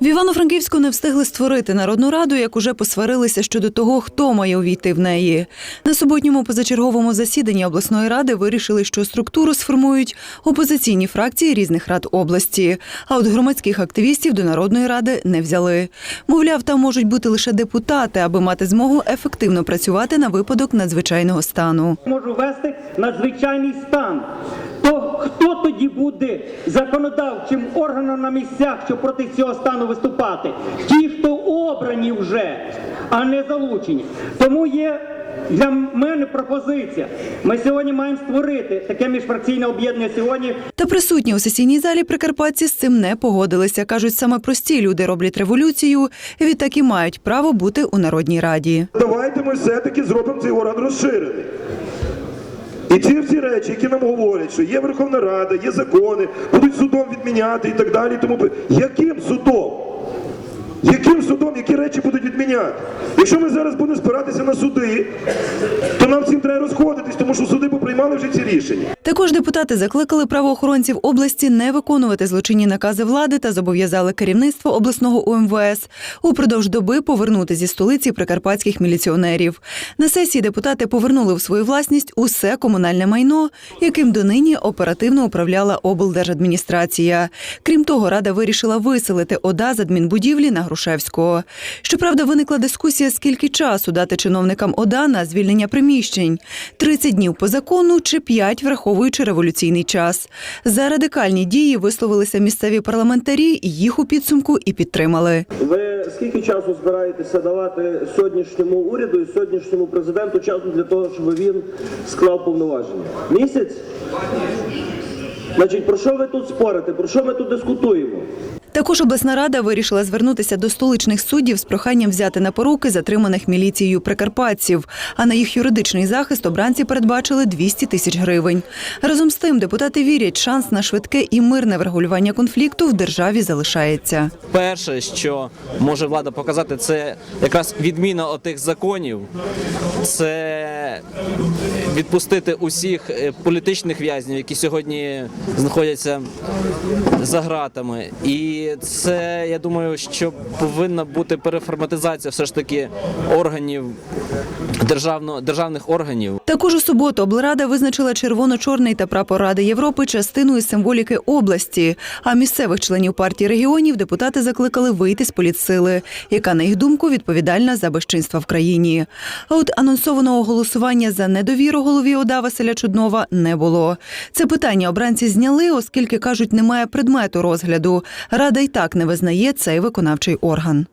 В Івано-Франківську не встигли створити народну раду, як уже посварилися щодо того, хто має увійти в неї. На суботньому позачерговому засіданні обласної ради вирішили, що структуру сформують опозиційні фракції різних рад області. А от громадських активістів до народної ради не взяли. Мовляв, там можуть бути лише депутати, аби мати змогу ефективно працювати на випадок надзвичайного стану. можу ввести надзвичайний стан. То хто тоді буде законодавчим органом на місцях, щоб проти цього стану виступати? Ті, хто обрані вже, а не залучені. Тому є для мене пропозиція. Ми сьогодні маємо створити таке міжфракційне об'єднання сьогодні. Та присутні у сесійній залі прикарпатці з цим не погодилися. кажуть, саме прості люди роблять революцію, і відтак і мають право бути у народній раді. Давайте ми все-таки зробимо цей орган розширений. І ці всі речі, які нам говорять, що є Верховна Рада, є закони, будуть судом відміняти і так далі. Тому яким судом? Судом, які речі будуть відміняти? Якщо ми зараз будемо спиратися на суди, то нам всім треба розходитись, тому що суди поприймали вже ці рішення. Також депутати закликали правоохоронців області не виконувати злочинні накази влади та зобов'язали керівництво обласного УМВС упродовж доби повернути зі столиці прикарпатських міліціонерів. На сесії депутати повернули в свою власність усе комунальне майно, яким донині оперативно управляла облдержадміністрація. Крім того, рада вирішила виселити ОДА з адмінбудівлі на Грушевського. Щоправда, виникла дискусія, скільки часу дати чиновникам ОДА на звільнення приміщень: 30 днів по закону чи 5, враховуючи революційний час. За радикальні дії висловилися місцеві парламентарі. Їх у підсумку і підтримали. Ви скільки часу збираєтеся давати сьогоднішньому уряду і сьогоднішньому президенту часу для того, щоб він склав повноваження? Місяць? Значить, про що ви тут спорите? Про що ми тут дискутуємо? Також обласна рада вирішила звернутися до столичних суддів з проханням взяти на поруки затриманих міліцією прикарпатців. А на їх юридичний захист обранці передбачили 200 тисяч гривень. Разом з тим, депутати вірять, шанс на швидке і мирне врегулювання конфлікту в державі залишається. Перше, що може влада показати, це якраз відміна отих законів, це відпустити усіх е, політичних в'язнів, які сьогодні знаходяться за ґратами. І це, я думаю, що повинна бути переформатизація все ж таки органів державно, державних органів. Також у суботу облрада визначила червоно-чорний та прапор Ради Європи частиною символіки області. А місцевих членів партії регіонів депутати закликали вийти з політсили, яка, на їх думку, відповідальна за безчинства в країні. А от анонсованого голосування за недовіру голові ОДА Василя Чуднова не було. Це питання обранці зняли, оскільки кажуть, немає предмету розгляду. Рада й так не визнає цей виконавчий орган.